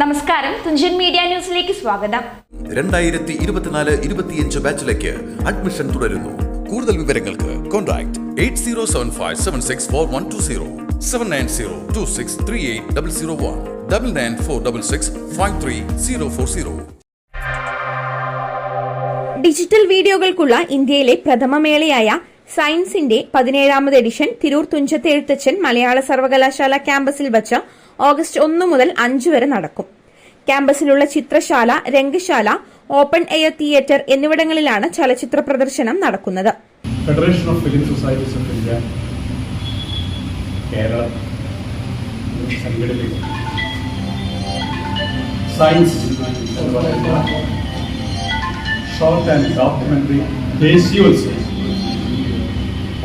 നമസ്കാരം. തുഞ്ചൻ മീഡിയ ന്യൂസിലേക്ക് സ്വാഗതം. രണ്ടായിരത്തി ഇരുപത്തിനാല് ഇരുപത്തിയഞ്ച് ബാച്ചിലേക്ക് അഡ്മിഷൻ തുടരുന്നു. കൂടുതൽ വിവരങ്ങൾക്ക് contact eight zero seven five seven six four one two zero seven nine zero two six three eight double zero one double nine four double six five three zero four zero. Digital വീഡിയോകൾക്കുള്ള ഇന്ത്യയിലെ പ്രഥമ മേളയായ സയൻസിന്റെ പതിനേഴാമത് edition Tirur Thunchath Ezhuthachan Malayala സർവകലാശാല ക്യാമ്പസിൽ വച്ച് August ഒന്ന് മുതൽ അഞ്ച് വരെ നടക്കും. ക്യാമ്പസിലുള്ള ചിത്രശാല രംഗശാല ഓപ്പൺ എയർ തിയേറ്റർ എന്നിവിടങ്ങളിലാണ് ചലച്ചിത്ര പ്രദർശനം നടക്കുന്നത്. Federation of film societies of India Keralam science short and documentary ദേശീയോത്സവം.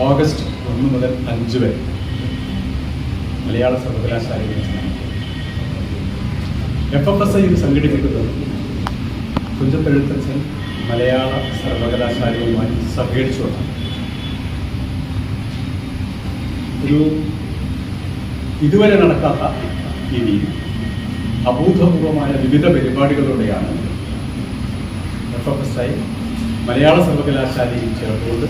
August ഒന്ന് മുതൽ അഞ്ച് വരെ. മലയാള സർവകലാശാലയിൽ. എഫ് എഫ് എസ് ഐ ഇത് സംഘടിപ്പിക്കുന്നത് തുഞ്ചത്തെഴുത്തച്ഛൻ മലയാള സർവകലാശാലയുമായി സഹകരിച്ചുകൊണ്ടാണ്. ഒരു ഇതുവരെ നടക്കാത്ത രീതിയിൽ അഭൂതപൂർവമായ വിവിധ പരിപാടികളോടെയാണ് F F S I Malayala സർവകലാശാലയിൽ ചേർത്തുകൊണ്ട്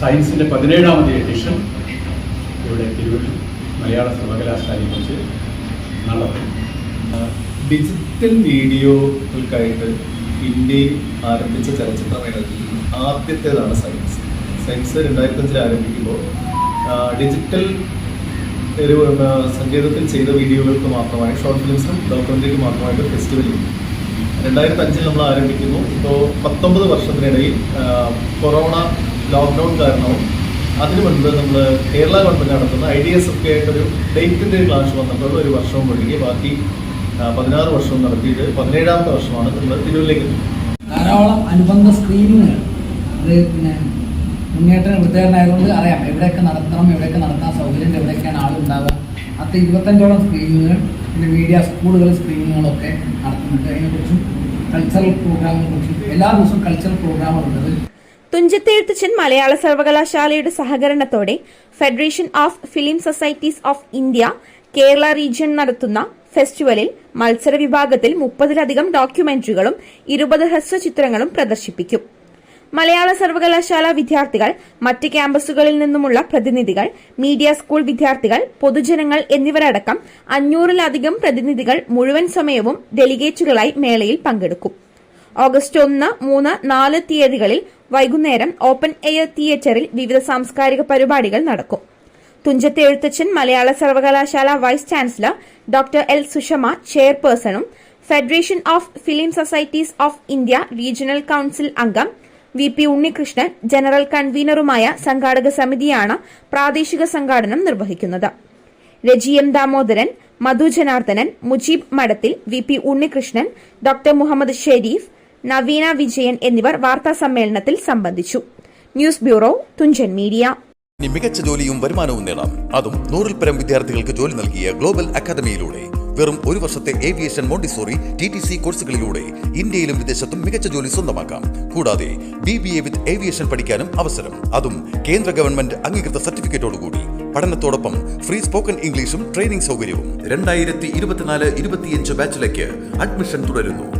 സയൻസിന്റെ പതിനേഴാമത് എഡിഷൻ ഇവിടെ തിരുവനന്തപുരം മലയാള സർവകലാശാലയിൽ വെച്ച് നടത്തും ഡിജിറ്റൽ വീഡിയോകൾക്കായിട്ട് ഇന്ത്യയിൽ ആരംഭിച്ച ചലച്ചിത്രമേളയിൽ ആദ്യത്തേതാണ് സയൻസ്. സയൻസ് രണ്ടായിരത്തി അഞ്ചിൽ ആരംഭിക്കുമ്പോൾ ഡിജിറ്റൽ സങ്കേതത്തിൽ ചെയ്ത വീഡിയോകൾക്ക് മാത്രമായി ഷോർട്ട് ഫിലിംസും ഡോക്യുമെന്ററിക്ക് മാത്രമായിട്ട് ഫെസ്റ്റിവൽ ചെയ്തു രണ്ടായിരത്തി അഞ്ചിൽ നമ്മൾ ആരംഭിക്കുന്നു. ഇപ്പോൾ പത്തൊമ്പത് വർഷത്തിനിടയിൽ കൊറോണ ലോക്ക്ഡൗൺ കാരണവും അതിനു മുൻപ് നമ്മൾ കേരള ഗവൺമെന്റ് നടത്തുന്ന ഐ ഡി എസ് ഒക്കെ ആയിട്ടൊരു ഡേറ്റിന്റെ ക്ലാസ് വന്നപ്പോൾ ഒരു വർഷവും ഒഴികെ ബാക്കി പതിനാറ് വർഷവും നടത്തിയിട്ട് പതിനേഴാമത്തെ വർഷമാണ് നമ്മൾ തിരുവല്ലേക്ക് ധാരാളം അനുബന്ധ സ്ക്രീനിങ്ങുകൾ അത് പിന്നെ മുന്നേറ്റം വൃത്തികാരനായതുകൊണ്ട് അറിയാം എവിടെയൊക്കെ നടത്തണം എവിടെയൊക്കെ നടത്താൻ സൗകര്യം എവിടെയൊക്കെയാണ് ആളുണ്ടാവുക അത് ഇരുപത്തഞ്ചോളം സ്ക്രീനിങ്ങുകൾ പിന്നെ മീഡിയ സ്കൂളുകൾ സ്ക്രീനിങ്ങുകളൊക്കെ നടത്തുന്നുണ്ട്. അതിനെക്കുറിച്ചും കൾച്ചറൽ പ്രോഗ്രാമിനെ കുറിച്ചും എല്ലാ ദിവസവും കൾച്ചറൽ പ്രോഗ്രാമുകളുണ്ട് തുഞ്ചത്തെഴുത്തച്ഛൻ മലയാള സർവകലാശാലയുടെ സഹകരണത്തോടെ federation of film societies of India Kerala region നടത്തുന്ന ഫെസ്റ്റിവലിൽ മത്സര വിഭാഗത്തിൽ മുപ്പതിലധികം ഡോക്യുമെന്ററികളും ഇരുപത് ഹ്രസ്വചിത്രങ്ങളും പ്രദർശിപ്പിക്കും. മലയാള സർവകലാശാല വിദ്യാർത്ഥികൾ മറ്റ് ക്യാമ്പസുകളിൽ നിന്നുമുള്ള പ്രതിനിധികൾ മീഡിയ സ്കൂൾ വിദ്യാർത്ഥികൾ പൊതുജനങ്ങൾ എന്നിവരടക്കം അഞ്ഞൂറിലധികം പ്രതിനിധികൾ മുഴുവൻ സമയവും ഡെലിഗേറ്റുകളായി മേളയിൽ പങ്കെടുക്കും. ഓഗസ്റ്റ് ഒന്ന് മൂന്ന് നാല് തീയതികളിൽ വൈകുന്നേരം ഓപ്പൺ എയർ തിയേറ്ററിൽ വിവിധ സാംസ്കാരിക പരിപാടികൾ നടക്കും. തുഞ്ചത്ത് എഴുത്തച്ഛൻ മലയാള സർവകലാശാല vice chancellor doctor L Sushama ചെയർപേഴ്സണും federation of film societies of India regional council അംഗം വി പി ഉണ്ണികൃഷ്ണൻ ജനറൽ കൺവീനറുമായ സംഘാടക സമിതിയാണ് പ്രാദേശിക സംഘാടനം നിർവഹിക്കുന്നത്. Reji M Damodaran Madhu Janardhanan Mujeeb Madathil V P Unnikrishnan doctor Muhammad Sharif Naveena Vijayan എന്നിവർ വാർത്താ സമ്മേളനത്തിൽ സംബന്ധിച്ചു. News bureau Thunchan media. മികച്ച ജോലിയും വരുമാനവും നേടാം. അതും നൂറിൽ പരം വിദ്യാർത്ഥികൾക്ക് ജോലി നൽകിയ ഗ്ലോബൽ അക്കാദമിയിലൂടെ. വെറും ഒരു വർഷത്തെ aviation Montessori T T C കോഴ്സുകളിലൂടെ ഇന്ത്യയിലും വിദേശത്തും മികച്ച ജോലി സ്വന്തമാക്കാം. കൂടാതെ B B A with aviation പഠിക്കാനും അവസരം. അതും കേന്ദ്ര ഗവൺമെന്റ് അംഗീകൃത സർട്ടിഫിക്കറ്റോടുകൂടി. പഠനത്തോടൊപ്പം ഫ്രീ സ്പോക്കൺ ഇംഗ്ലീഷും ട്രെയിനിംഗ് സൗകര്യവും. രണ്ടായിരത്തി ഇരുപത്തിനാല് ഇരുപത്തിയഞ്ച് ബാച്ചിലേക്ക് അഡ്മിഷൻ തുടരുന്നു.